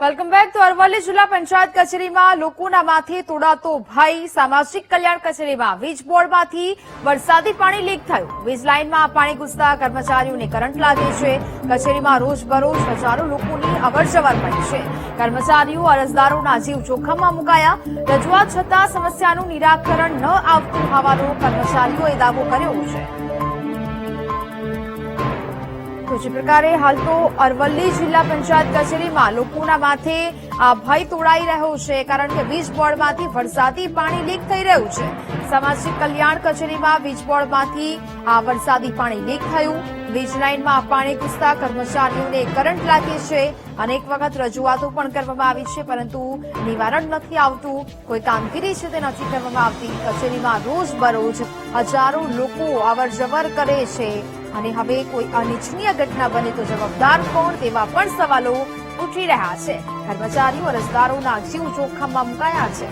Welcome back તો અરવલ્લી જિલ્લા પંચાયત કચેરીમાં. લોકોના માથે તોડાતો ભય, સામાજિક કલ્યાણ કચેરીમાં. વીજ બોર્ડમાંથી વરસાદી પાણી લીક થયું. વીજ લાઇનમાં પાણી ઘૂસતા કર્મચારીઓને કરંટ લાગે છે. કચેરીમાં રોજબરોજ હજારો લોકોની અવરજવર પડી છે. કર્મચારીઓ અરજદારોના જીવ જોખમમાં મુકાયા. રજૂઆત છતાં સમસ્યાનું નિરાકરણ ન આવતું હોવાનો કર્મચારીઓએ દાવો કર્યો છે. જે પ્રકારે હાલ તો અરવલ્લી જિલ્લા પંચાયત કચેરીમાં લોકોના માથે ભય તોડાઈ રહ્યો છે, કારણ કે વીજ બોર્ડમાંથી વરસાદી પાણી લીક થઈ રહ્યું છે. સામાજિક કલ્યાણ કચેરીમાં વીજ બોર્ડમાંથી આ વરસાદી પાણી લીક થયું. વીજ લાઇનમાં પાણી ઘૂસતા કર્મચારીઓને કરંટ લાગે છે. અનેક વખત રજૂઆતો પણ કરવામાં આવી છે, પરંતુ નિવારણ નથી આવતું. કોઈ કામગીરી છે તે નથી કરવામાં આવતી. કચેરીમાં રોજબરોજ હજારો લોકો અવર જવર કરે છે. અને હવે કોઈ અનિચ્છનીય ઘટના બને તો જવાબદાર કોણ તેવા પણ સવાલો ઉઠી રહ્યા છે. કર્મચારીઓ અરજદારોના જીવ જોખમમાં મુકાયા છે.